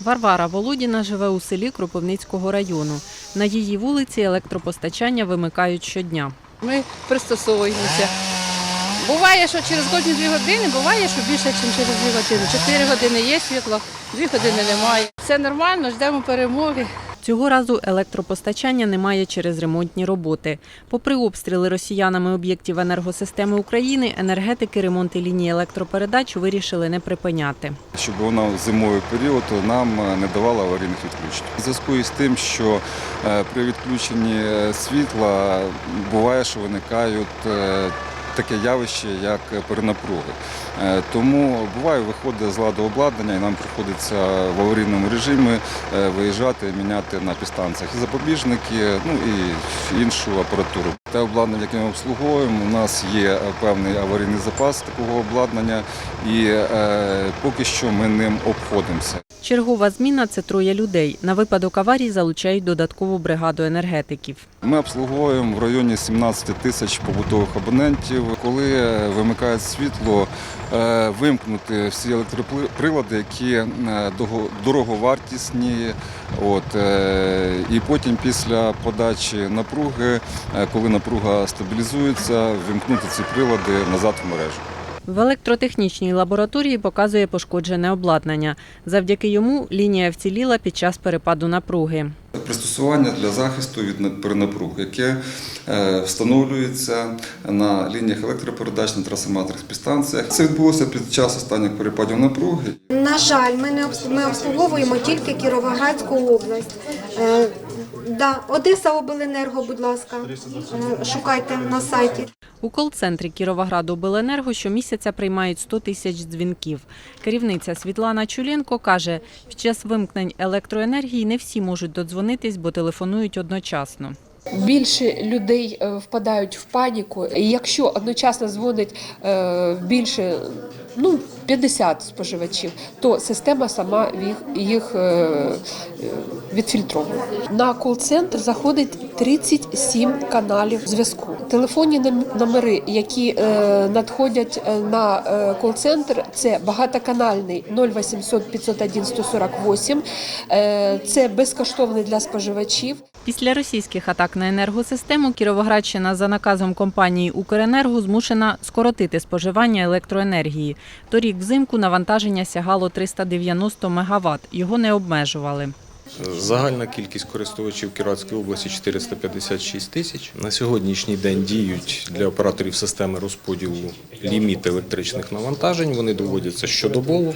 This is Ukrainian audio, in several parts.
Варвара Володіна живе у селі Кропивницького району. На її вулиці електропостачання вимикають щодня. Ми пристосовуємося. Буває, що через кожні дві години, буває, що більше, ніж через дві години. Чотири години є світло, дві години немає. Все нормально, ждемо перемоги. Цього разу електропостачання немає через ремонтні роботи. Попри обстріли росіянами об'єктів енергосистеми України, енергетики ремонти лінії електропередач вирішили не припиняти. щоб вона в зимовий період нам е, не давала аварійних відключень. Зв'язку із тим, що е, при відключенні е, світла буває, що виникають таке явище, як перенапруги. Е, Тому буває, виходить з ладу обладнання, і нам приходиться в аварійному режимі е, виїжджати, міняти на підстанціях і запобіжники, ну і іншу апаратуру. Те обладнання, яке ми обслуговуємо, у нас є е, певний аварійний запас такого обладнання, і е, поки що ми ним обходимося. Чергова зміна це троє людей. На випадок аварії залучають додаткову бригаду енергетиків. Ми обслуговуємо в районі 17 тисяч побутових абонентів. Коли вимикають світло, е, вимкнути всі електроприлади, які е, дороговартісні. От, е, і потім після подачі напруги, коли напруга стабілізується, вимкнути ці прилади назад в мережу. В електротехнічній лабораторії показує пошкоджене обладнання. Завдяки йому лінія вціліла під час перепаду напруги. Пристосування для захисту від перенапруг, яке е, встановлюється на лініях електропередач на трансформаторних підстанціях. Це відбулося під час останніх перепадів напруги. На жаль, ми не обс- обслуговуємо тільки Кіровоградську область. Да, Одеса обленерго, будь ласка, е, шукайте на сайті. У кол-центрі Кіровоградобленерго щомісяця приймають 100 тисяч дзвінків. Керівниця Світлана Чуленко каже, під час вимкнень електроенергії не всі можуть додзвонитись, бо телефонують одночасно. Більше людей е, впадають в паніку. Якщо одночасно дзвонить е, більше ну, 50 споживачів, то система сама їх, їх е, відфільтровує. На кол-центр заходить 37 каналів зв'язку. Телефонні номери, які надходять на кол-центр, це багатоканальний 0800 501 148, е, це безкоштовний для споживачів. Після російських атак на енергосистему Кіровоградщина за наказом компанії Укренерго змушена скоротити споживання електроенергії. Торік взимку навантаження сягало 390 МВт. Його не обмежували. Загальна кількість користувачів Кіровської області 456 тисяч. На сьогоднішній день діють для операторів системи розподілу ліміти електричних навантажень. Вони доводяться щодобово.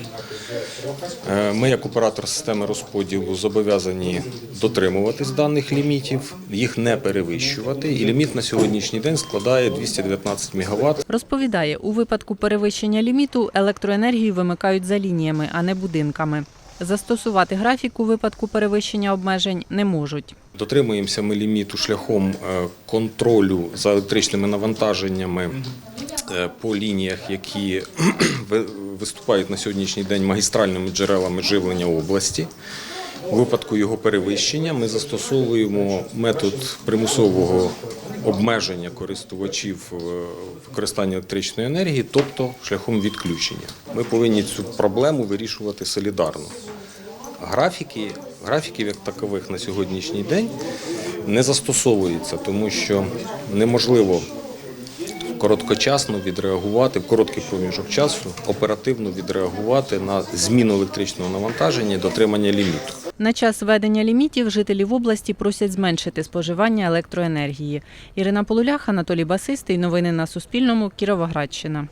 Е, Ми, як оператор системи розподілу, зобов'язані дотримуватись даних лімітів, їх не перевищувати. І ліміт на сьогоднішній день складає 219 МВт. Розповідає, у випадку перевищення ліміту електроенергію вимикають за лініями, а не будинками. Застосувати графік у випадку перевищення обмежень не можуть. Дотримуємося ми ліміту шляхом е, контролю за електричними навантаженнями е, по лініях, які ви- виступають на сьогоднішній день магістральними джерелами живлення області. У випадку його перевищення ми застосовуємо метод примусового обмеження користувачів е, використання електричної енергії, тобто шляхом відключення. Ми повинні цю проблему вирішувати солідарно. Графіки, графіків як такових на сьогоднішній день не застосовується, тому що неможливо короткочасно відреагувати в короткий проміжок часу, оперативно відреагувати на зміну електричного навантаження і дотримання ліміту. На час введення лімітів жителі в області просять зменшити споживання електроенергії. Ірина Полулях, Анатолій Басистий. Новини на Суспільному. Кіровоградщина.